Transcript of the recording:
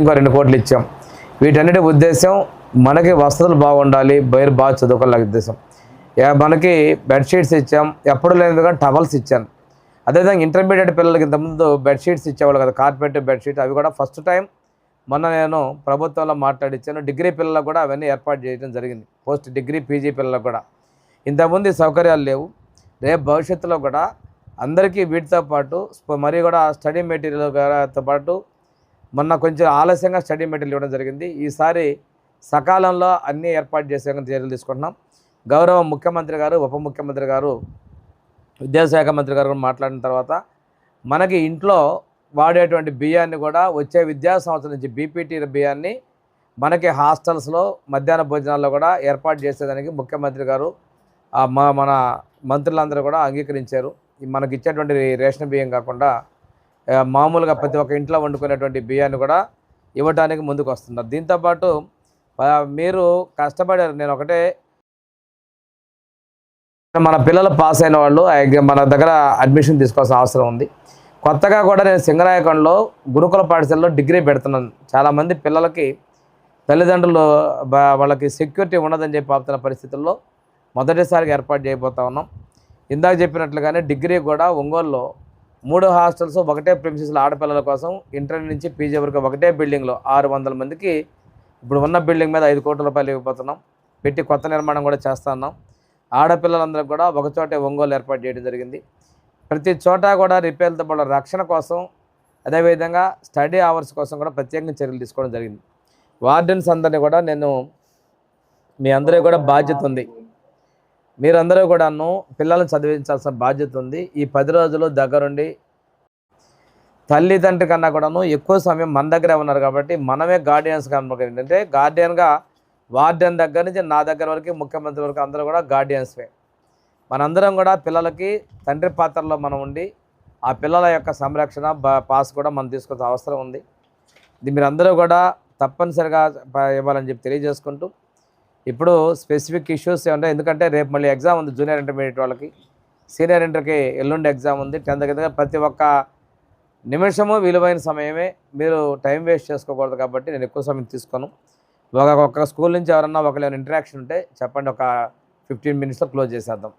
ఇంకా రెండు కోట్లు ఇచ్చాం. వీటన్నిటి ఉద్దేశం మనకి వసతులు బాగుండాలి బయరు బాగా చదువుకోవాలి ఉద్దేశం. మనకి బెడ్షీట్స్ ఇచ్చాం. ఎప్పుడు లేనిదిగా టవల్స్ ఇచ్చాను అదేవిధంగా ఇంటర్మీడియట్ పిల్లలకి ఇంతకుముందు బెడ్షీట్స్ ఇచ్చేవాళ్ళు కదా కార్పెట్ బెడ్షీట్ అవి కూడా ఫస్ట్ టైం మొన్న నేను ప్రభుత్వంలో మాట్లాడిచ్చాను. డిగ్రీ పిల్లలకు కూడా అవన్నీ ఏర్పాటు చేయడం జరిగింది. పోస్ట్ డిగ్రీ పీజీ పిల్లలకు కూడా. ఇంతకుముందు సౌకర్యాలు లేవు. రేపు భవిష్యత్తులో కూడా అందరికీ వీటితో పాటు మరి కూడా స్టడీ మెటీరియల్తో పాటు మొన్న కొంచెం ఆలస్యంగా స్టడీ మెటీరియల్ ఇవ్వడం జరిగింది. ఈసారి సకాలంలో అన్నీ ఏర్పాటు చేసే చర్యలు తీసుకుంటున్నాం. గౌరవ ముఖ్యమంత్రి గారు ఉప ముఖ్యమంత్రి గారు విద్యాశాఖ మంత్రి గారు మాట్లాడిన తర్వాత మనకి ఇంట్లో వాడేటువంటి బియ్యాన్ని కూడా వచ్చే విద్యా సంవత్సరం నుంచి బీపీటీ బియ్యాన్ని మనకి హాస్టల్స్లో మధ్యాహ్న భోజనాల్లో కూడా ఏర్పాటు చేసేదానికి ముఖ్యమంత్రి గారు మా మన మంత్రులందరూ కూడా అంగీకరించారు. మనకి ఇచ్చేటువంటి రేషన్ బియ్యం కాకుండా మామూలుగా ప్రతి ఒక్క ఇంట్లో వండుకునేటువంటి బియ్యాన్ని కూడా ఇవ్వడానికి ముందుకు వస్తున్నారు దీంతోపాటు మీరు కష్టపడారు. నేను ఒకటే మన పిల్లలు పాస్ అయిన వాళ్ళు ఆ మన దగ్గర అడ్మిషన్ తీసుకోవాల్సిన అవసరం ఉంది. కొత్తగా కూడా నేను సింగరాయకంలో గురుకుల పాఠశాలలో డిగ్రీ పెడుతున్నాను. చాలామంది పిల్లలకి తల్లిదండ్రులు వాళ్ళకి సెక్యూరిటీ ఉండదని చెప్పి ఆపుతున్న పరిస్థితుల్లో మొదటిసారిగా ఏర్పాటు చేయబోతా ఉన్నాం. ఇందాక చెప్పినట్లుగానే డిగ్రీ కూడా ఒంగోలులో మూడు హాస్టల్స్ ఒకటే ప్రిన్సిపల్ ఆడపిల్లల కోసం ఇంటర్ నుంచి పీజీ వరకు ఒకటే బిల్డింగ్లో ఆరు వందల మందికి ఇప్పుడు ఉన్న బిల్డింగ్ మీద ఐదు కోట్ల రూపాయలు ఇవ్వబోతున్నాం. పెట్టి కొత్త నిర్మాణం కూడా చేస్తున్నాం ఆడపిల్లలందరూ కూడా ఒకచోటే ఒంగోలు ఏర్పాటు చేయడం జరిగింది. ప్రతి చోట కూడా రిపేర్లతో పాటు రక్షణ కోసం అదేవిధంగా స్టడీ అవర్స్ కోసం కూడా ప్రత్యేకంగా చర్యలు తీసుకోవడం జరిగింది. వార్డెన్స్ అందరినీ కూడా నేను మీ అందరికీ కూడా బాధ్యత ఉంది. మీరందరూ కూడాను పిల్లల్ని చదివించాల్సిన బాధ్యత ఉంది. ఈ పది రోజులు దగ్గరుండి తల్లిదండ్రి కన్నా కూడాను ఎక్కువ సమయం మన దగ్గరే ఉన్నారు కాబట్టి మనమే గార్డియన్స్ కనుక ఏంటంటే గార్డియన్గా వార్డెన్ దగ్గర నుంచి నా దగ్గర వరకు ముఖ్యమంత్రి వరకు అందరూ కూడా గార్డియన్స్వే మనందరం కూడా పిల్లలకి తండ్రి పాత్రలో మనం ఉండి ఆ పిల్లల యొక్క సంరక్షణ బా- పాస్ కూడా మనం తీసుకోవాల్సిన అవసరం ఉంది. ఇది మీరందరూ కూడా తప్పనిసరిగా ఇవ్వాలని చెప్పి తెలియజేసుకుంటూ ఇప్పుడు స్పెసిఫిక్ ఇష్యూస్ ఏమంటే ఎందుకంటే రేపు మళ్ళీ ఎగ్జామ్ ఉంది జూనియర్ ఇంటర్మీడియట్ వాళ్ళకి. సీనియర్ ఇంటర్కి ఎల్లుండి ఎగ్జామ్ ఉంది. టెన్త్ కింద ప్రతి ఒక్క నిమిషము విలువైన సమయమే మీరు టైం వేస్ట్ చేసుకోకూడదు కాబట్టి నేను ఎక్కువ సమయం తీసుకోను. ఒక ఒక్క స్కూల్ నుంచి ఎవరన్నా ఒకళ్ళు ఇంటరాక్షన్ ఉంటే చెప్పండి. ఒక ఫిఫ్టీన్ మినిట్స్లో క్లోజ్ చేసేద్దాం.